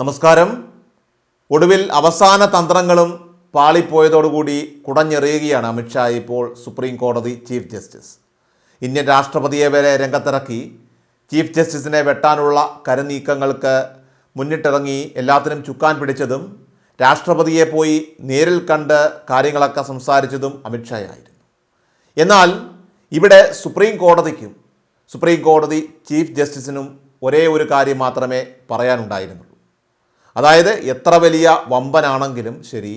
നമസ്കാരം. ഒടുവിൽ അവസാന തന്ത്രങ്ങളും പാളിപ്പോയതോടുകൂടി കുടഞ്ഞെറിയുകയാണ് അമിത്ഷാ ഇപ്പോൾ സുപ്രീം കോടതി ചീഫ് ജസ്റ്റിസ്. ഇന്ത്യൻ രാഷ്ട്രപതിയെ വരെ രംഗത്തിറക്കി. ചീഫ് ജസ്റ്റിസിനെ വെട്ടാനുള്ള കരുനീക്കങ്ങൾക്ക് മുന്നിട്ടിറങ്ങി എല്ലാത്തിനും ചുക്കാൻ പിടിച്ചതും രാഷ്ട്രപതിയെ പോയി നേരിൽ കണ്ട് കാര്യങ്ങളൊക്കെ സംസാരിച്ചതും അമിത്ഷായായിരുന്നു എന്നാൽ ഇവിടെ സുപ്രീം കോടതിക്കും സുപ്രീം കോടതി ചീഫ് ജസ്റ്റിസിനും ഒരേ ഒരു കാര്യം മാത്രമേ പറയാനുണ്ടായിരുന്നുള്ളൂ. അതായത് എത്ര വലിയ വമ്പനാണെങ്കിലും ശരി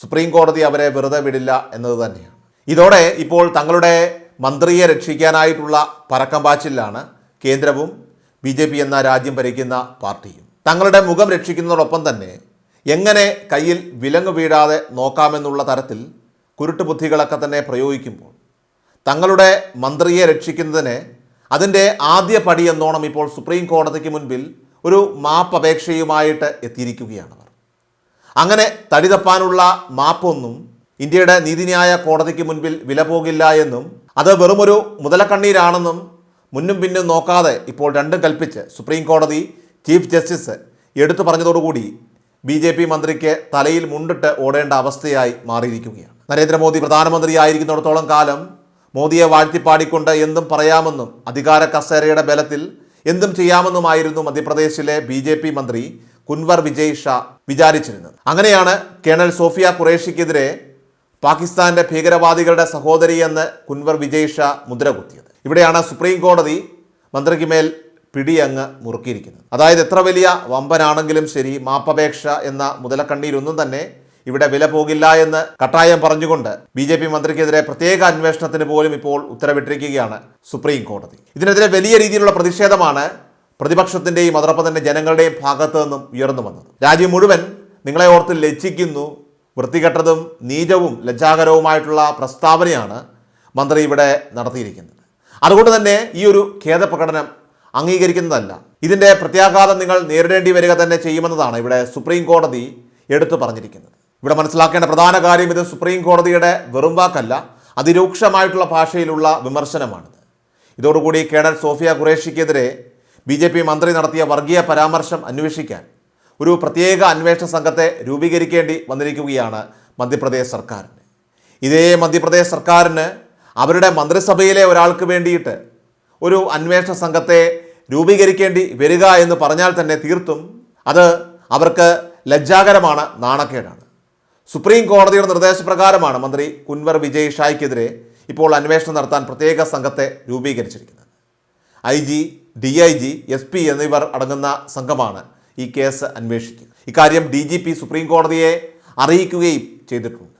സുപ്രീം കോടതി അവരെ വെറുതെ വിടില്ല എന്നത് തന്നെയാണ്. ഇതോടെ ഇപ്പോൾ തങ്ങളുടെ മന്ത്രിയെ രക്ഷിക്കാനായിട്ടുള്ള പരക്കം പാച്ചിലാണ് കേന്ദ്രവും ബി ജെ പി എന്ന രാജ്യം ഭരിക്കുന്ന പാർട്ടിയും. തങ്ങളുടെ മുഖം രക്ഷിക്കുന്നതോടൊപ്പം തന്നെ എങ്ങനെ കയ്യിൽ വിലങ്ങ് വീഴാതെ നോക്കാമെന്നുള്ള തരത്തിൽ കുരുട്ടുബുദ്ധികളൊക്കെ തന്നെ പ്രയോഗിക്കുമ്പോൾ തങ്ങളുടെ മന്ത്രിയെ രക്ഷിക്കുന്നതിന് അതിന്റെ ആദ്യ പടി എന്നോണം ഇപ്പോൾ സുപ്രീം കോടതിക്ക് മുൻപിൽ ഒരു മാപ്പ് അപേക്ഷയുമായിട്ട് എത്തിയിരിക്കുകയാണ് അവർ. അങ്ങനെ തടിതപ്പാനുള്ള മാപ്പൊന്നും ഇന്ത്യയുടെ നീതിന്യായ കോടതിക്ക് മുൻപിൽ വില പോകില്ല എന്നും അത് വെറുമൊരു മുതലക്കണ്ണീരാണെന്നും മുന്നും പിന്നും നോക്കാതെ ഇപ്പോൾ രണ്ടും കൽപ്പിച്ച് സുപ്രീം കോടതി ചീഫ് ജസ്റ്റിസ് എടുത്തു പറഞ്ഞതോടുകൂടി ബി ജെ പി മന്ത്രിക്ക് തലയിൽ മുണ്ടിട്ട് ഓടേണ്ട അവസ്ഥയായി മാറിയിരിക്കുകയാണ്. നരേന്ദ്രമോദി പ്രധാനമന്ത്രിയായിരിക്കുന്നിടത്തോളം കാലം മോദിയെ വാഴ്ത്തിപ്പാടിക്കൊണ്ട് എന്തും പറയാമെന്നും അധികാര കസേരയുടെ ബലത്തിൽ എന്തും ചെയ്യാമെന്നുമായിരുന്നു മധ്യപ്രദേശിലെ ബി ജെ പി മന്ത്രി കുൻവർ വിജയ് ഷാ വിചാരിച്ചിരുന്നത്. അങ്ങനെയാണ് കേണൽ സോഫിയ ഖുറേഷിക്കെതിരെ പാകിസ്ഥാന്റെ ഭീകരവാദികളുടെ സഹോദരി എന്ന് കുൻവർ വിജയ് ഷാ മുദ്ര കുത്തിയത്. ഇവിടെയാണ് സുപ്രീം കോടതി മന്ത്രിക്ക് മേൽ പിടിയങ്ങ് മുറുക്കിയിരിക്കുന്നത്. അതായത് എത്ര വലിയ വമ്പനാണെങ്കിലും ശരി മാപ്പപേക്ഷ എന്ന മുതലക്കണ്ണീരൊന്നും തന്നെ ഇവിടെ വില പോകില്ല എന്ന് കട്ടായം പറഞ്ഞുകൊണ്ട് ബി ജെ പി മന്ത്രിക്കെതിരെ പ്രത്യേക അന്വേഷണത്തിന് പോലും ഇപ്പോൾ ഉത്തരവിട്ടിരിക്കുകയാണ് സുപ്രീം കോടതി. ഇതിനെതിരെ വലിയ രീതിയിലുള്ള പ്രതിഷേധമാണ് പ്രതിപക്ഷത്തിന്റെയും അതോടൊപ്പം തന്നെ ജനങ്ങളുടെയും ഭാഗത്തു നിന്നും ഉയർന്നു വന്നത്. രാജ്യം മുഴുവൻ നിങ്ങളെ ഓർത്ത് ലജ്ജിക്കുന്നു വൃത്തികെട്ടതും നീചവും ലജ്ജാകരവുമായിട്ടുള്ള പ്രസ്താവനയാണ് മന്ത്രി ഇവിടെ നടത്തിയിരിക്കുന്നത്. അതുകൊണ്ട് തന്നെ ഈ ഒരു ഖേദപ്രകടനം അംഗീകരിക്കുന്നതല്ല. ഇതിന്റെ പ്രത്യാഘാതം നിങ്ങൾ നേരിടേണ്ടി വരിക തന്നെ ചെയ്യുമെന്നതാണ് ഇവിടെ സുപ്രീം കോടതി എടുത്തു പറഞ്ഞിരിക്കുന്നത്. ഇവിടെ മനസ്സിലാക്കേണ്ട പ്രധാന കാര്യം ഇത് സുപ്രീം കോടതിയുടെ വെറും വാക്കല്ല അതിരൂക്ഷമായിട്ടുള്ള ഭാഷയിലുള്ള വിമർശനമാണിത്. ഇതോടുകൂടി കേണൽ സോഫിയ ഖുറേഷിക്കെതിരെ ബി ജെ പി മന്ത്രി നടത്തിയ വർഗീയ പരാമർശം അന്വേഷിക്കാൻ ഒരു പ്രത്യേക അന്വേഷണ സംഘത്തെ രൂപീകരിക്കേണ്ടി വന്നിരിക്കുകയാണ് മധ്യപ്രദേശ് സർക്കാരിന്. ഇതേ മധ്യപ്രദേശ് സർക്കാരിന് അവരുടെ മന്ത്രിസഭയിലെ ഒരാൾക്ക് വേണ്ടിയിട്ട് ഒരു അന്വേഷണ സംഘത്തെ രൂപീകരിക്കേണ്ടി വരിക എന്ന് പറഞ്ഞാൽ തന്നെ തീർത്തും അത് അവർക്ക് ലജ്ജാകരമാണ് നാണക്കേടാണ്. സുപ്രീം കോടതിയുടെ നിർദ്ദേശപ്രകാരമാണ് മന്ത്രി കുൻവർ വിജയ് ഷായ്ക്കെതിരെ ഇപ്പോൾ അന്വേഷണം നടത്താൻ പ്രത്യേക സംഘത്തെ രൂപീകരിച്ചിരിക്കുന്നത്. I G D I G S P എന്നിവർ അടങ്ങുന്ന സംഘമാണ് ഈ കേസ് അന്വേഷിക്കുക ഇക്കാര്യം ഡി ജി പി സുപ്രീം കോടതിയെ അറിയിക്കുകയും ചെയ്തിട്ടുണ്ട്.